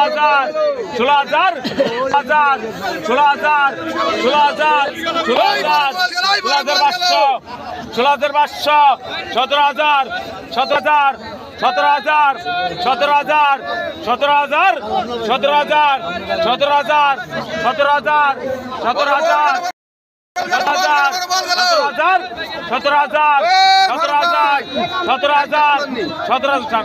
হাজার ষোলো হাজার হাজার ষোলো হাজার ষোলো হাজার ষোলো হাজার ষোলো হাজার পাঁচশো ষোলো হাজার পাঁচশো সতেরো হাজার সতেরো হাজার সতেরো হাজার সতেরো হাজার সতেরো হাজার সতেরো হাজার সতেরো হাজার সতেরো হাজার সতেরো হাজার সতেরো হাজার সতেরো হাজার সতেরো হাজার সতেরো হাজার সতেরো হাজার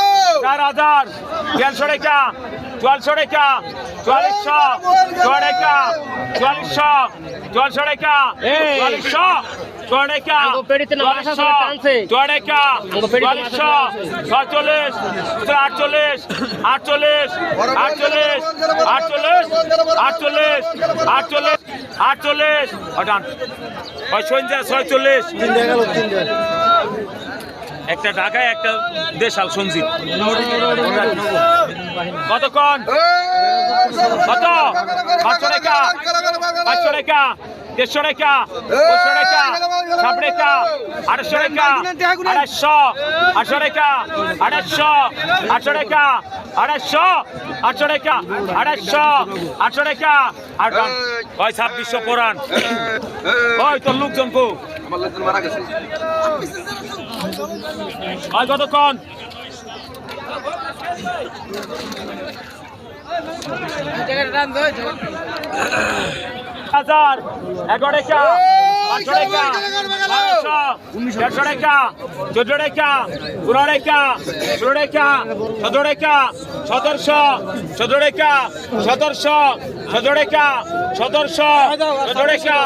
চার হাজার। দেড়শো টাকা চুয়াল্লিশশো টাকা চুয়াল্লিশশো চুয়া টাকা চুয়াল্লিশশো চুয়াল্লিশশো টাকা চুয়াল্লিশশো চুয়া টাকা টানছে। চুয়া টাকা চুয়াল্লিশশো ছয়চল্লিশ আটচল্লিশ আটচল্লিশ আটচল্লিশ আটচল্লিশ আটচল্লিশ আটচল্লিশ আটচল্লিশ। ওটান ছয়চল্লিশ। একটা ঢাকায়, একটা দেশাল সঞ্জিত কতক্ষণ? কত? পাঁচশো টাকা পাঁচশো টাকা দেড়শো টাকা পাঁচশো টাকা সাত টাকা আড়াইশো টাকা আড়াইশো, আটশো টাকা আড়াইশো, আটশো টাকা আড়াইশো, আটশো টাকা আড়াইশো, আটশো টাকা আর ওই ছাব্বিশশো পুরান। ওই তোর লোকজন কো ওই কতক্ষণ? হাজার এগারো টাকা, পাঁচশো টাকা বারোশো দেড়শো টাকা, চোদ্দ টাকা, পনেরো টাকা, ষোলো টাকা, সতেরো টাকা, সতেরোশো সতেরো টাকা, সতেরোশো সতেরো টাকা, সতেরোশো সতেরো টাকা,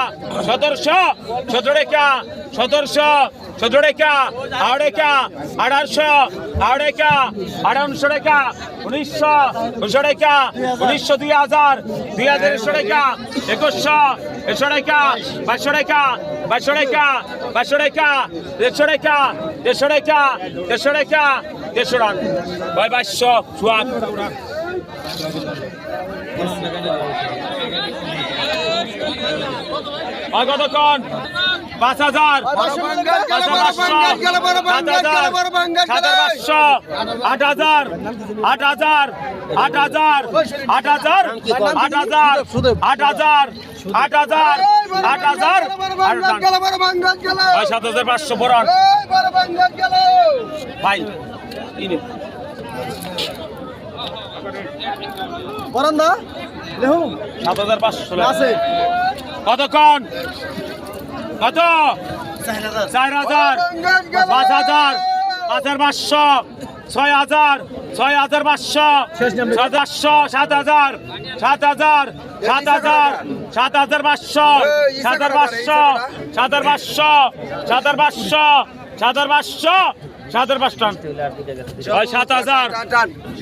সতেরোশো সতেরো টাকা, সতেরোশো সতেরো টাকা আড়াই টাকা আঠারোশো আড়াই টাকা আঠারোশো টাকা উনিশশো উনিশশো টাকা উনিশশো দুই হাজার দুই হাজার একশো টাকা একুশশো একশো টাকা বাইশশো টাকা বাইশশো টাকা বাইশশো টাকা দেড়শো টাকা দেড়শো টাকা দেড়শো টাকা দেড়শো রান। ওই বাইশশো চুয়ান কতক্ষণ? পাঁচ হাজার আট হাজার আট হাজার আট হাজার আট হাজার আট হাজার আট হাজার আট হাজার আট হাজার সাত হাজার পাঁচশো পড়ান ভাই ইনে পরান না দেখুন সাত হাজার পাঁচশো আছে কতক্ষণ কত? চার হাজার। পাঁচ হাজার। হাজার পাঁচশো। ছয় হাজার। ছয় হাজার পাঁচশো। সাত হাজারশো সাত হাজার। সাত হাজার। সাত হাজার। সাত হাজার পাঁচশো। সাত হাজার পাঁচশো। সাত হাজার পাঁচশো। সাত হাজার পাঁচশো। সাত হাজার পাঁচশো। সাত হাজার পাঁচ টান ছয় সাত হাজার।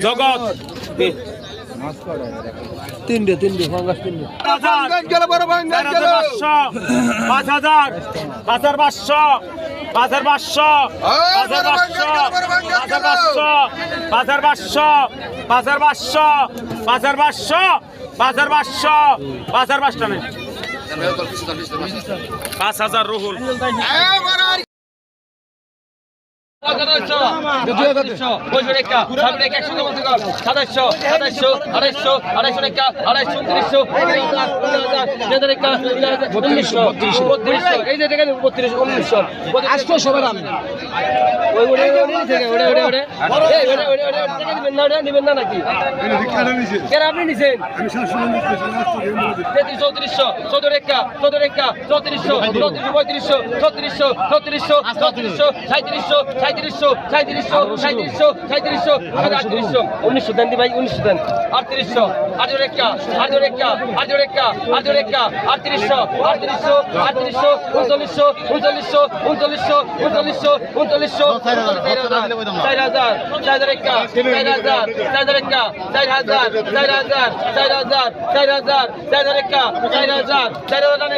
জগৎ। তিনটে তিনটে ফাঙ্গাস তিনটে। পাঁচ হাজার। হাজার হাজার হাজার পাঁচ হাজার। রুহুল চৌত্রিশশো চৌদ্দ রেখা চৌদ্দ রেখা চৌত্রিশশো চৌত্রিশ। পঁয়ত্রিশশো ছত্রিশশো ছত্রিশশো ছত্রিশশো সাঁত্রিশশো সাঁত্রিশশো সাঁত্রিশশো সাঁত্রিশশো সাঁত্রিশশো সাঁত্রিশশো আটত্রিশশো উনিশশো দেন দি ভাই উনিশশো দেন। আটত্রিশশো আটজোর একটা আটজোর একটা আটজোর একটা আটজোর একটা আটত্রিশশো আটত্রিশশো আটত্রিশশো উনচল্লিশশো উনচল্লিশশো উনচল্লিশশো উনচল্লিশশো উনচল্লিশশো। চার হাজার চার হাজার একটা চার হাজার চার হাজার একটা চার হাজার চার হাজার চার হাজার চার হাজার চার হাজার একটা চার হাজার চার হাজার টাকা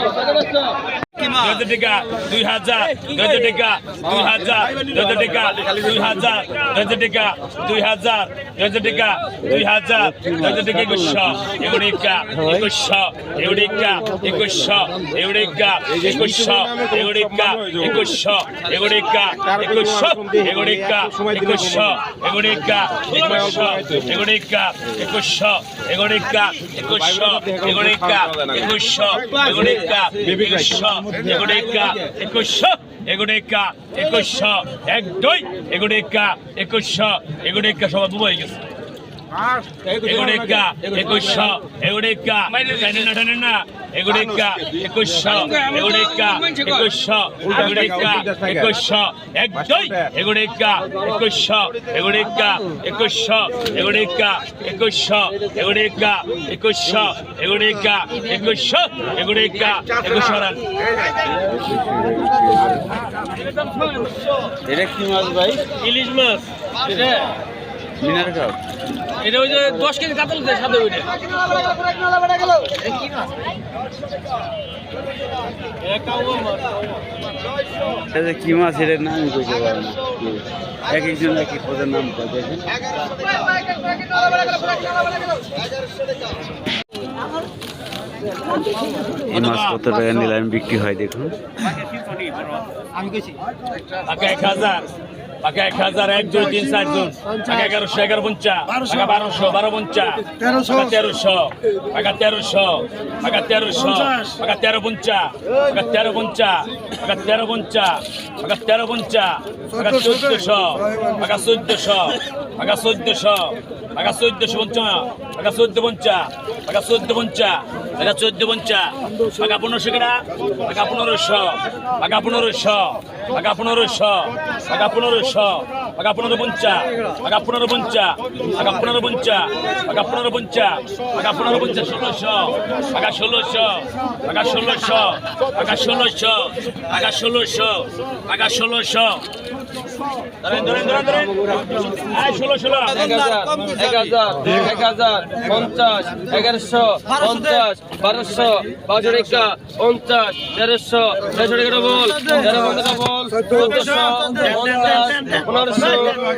দুই টাকা দুই হাজার দুই টাকা দুই হাজার দুই টাকা দুই হাজার দুই টাকা দুই হাজার দুই টাকা দুই হাজার দুই টাকা একুশশো এগুড়িকা একুশশো এগুড়িকা একুশশো এগুড়িকা একুশশো এগুড়িকা একুশশো এগুড়িকা একুশশো এগুড়িকা একুশশো এগুড়িকা একুশশো এগুড়িকা একুশশো এগুড়িকা একুশশো এগুড়িকা একুশশো একুশ এগুলো একুশ এগুলো একুশ এক দুই এগুলো একুশ এগুলো সবাই বুব হয়ে গেছে। এগুলো একুশ এগুলো না। এগুড়িকা একুশশো এগুড়িকা একুশশো এগুড়িকা একুশশো এক দুই এগুড়িকা একুশশো এগুড়িকা একুশশো এগুড়িকা একুশশো এগুড়িকা একুশশো এগুড়িকা একুশশো এগুড়িকা একুশশো রান। এটা কি মাছ ভাই? ইলিশ মাছ। মিনার কাপ এটা ওই যে দশ কেজি কাতল দেয় সাথে ওইটা। এটা কি মাছ এটার নাম কইতে পারব না। এক একজন এক এক পদের নাম কয় দেখেন এই মাছ কত টাকা নিলাম বিক্রি হয় দেখুন। টাকা এক হাজার। টাকা এক হাজার এক দুই তিন চার জন টাকা এগারোশো এগারো পঞ্চা টাকা বারোশো বারো পঞ্চা টাকা তেরোশো টাকা তেরোশো টাকা তেরোশো টাকা তেরো পঞ্চা টাকা তেরো পঞ্চা টাকা তেরো পঞ্চা টাকা তেরো পঞ্চা টাকা চোদ্দশো টাকা চোদ্দশো টাকা চোদ্দশো। আগা চোদ্দশো পঞ্চাশ, আগা চোদ্দ পঞ্চা আগা চোদ্দ পঞ্চা আগা চোদ্দ পঞ্চা আগা পনেরোশো কেটা আগা পনেরোশো আগা পনেরোশো আগা পনেরোশো আগা পনেরোশো, আগা পনেরো পঞ্চা আগা পনেরো পঞ্চা আগা পনেরো পঞ্চা আগা পনেরো পঞ্চা আগা পনেরো পঞ্চা ষোলোশো, আগা ষোলোশো আগা ষোলোশো আগা ষোলোশো আগা ষোলোশো আগা ষোলোশো এক হাজার এক হাজার পঞ্চাশ, এগারোশো, পঞ্চাশ, বারোশো বারোশো রেখা পঞ্চাশ, তেরোশো তেরোশো রেখা বল তেরো টাকা বল চোদ্দশো, পঞ্চাশ, পনেরোশো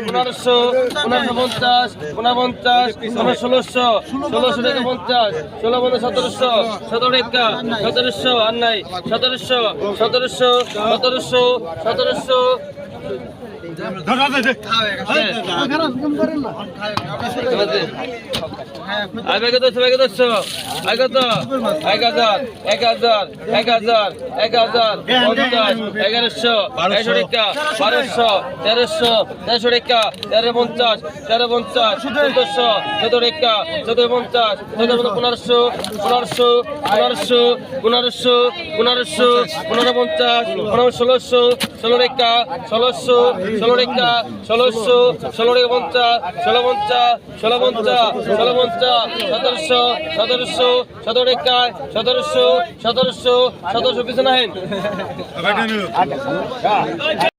পনেরোশো পনেরোশো পঞ্চাশ, পনেরো পঞ্চাশ, পনেরো ষোলোশো ষোলোশো রেখা পঞ্চাশ, ষোলো পঞ্চাশ, সতেরোশো, সতেরো রেখা সতেরোশো, আর নাই, সতেরোশো সতেরোশো সতেরোশো সতেরোশো। আগে এক হাজার এক হাজার এক হাজার এক হাজার পঞ্চাশ এগারোশো এগারোশো রেখা বারোশো তেরোশো তেরোশো রেখা তেরো পঞ্চাশ তেরো পঞ্চাশ চোদ্দশো চোদ্দ রেখা চোদ্দ পঞ্চাশ চোদ্দ পনেরোশো পনেরোশো পনেরোশো পনেরোশো পনেরোশো পনেরো পঞ্চাশ পনেরো ষোলোশো ষোলো রেখা ষোলোশো ষোলো রেখা ষোলোশো ষোলো রেখা পঞ্চাশ ষোলো পঞ্চাশ ষোলো পঞ্চাশ ষোলো পঞ্চাশ সতেরোশো সতেরোশো সতেরো সতেরোশো সতেরোশো সতেরোশো পিছনে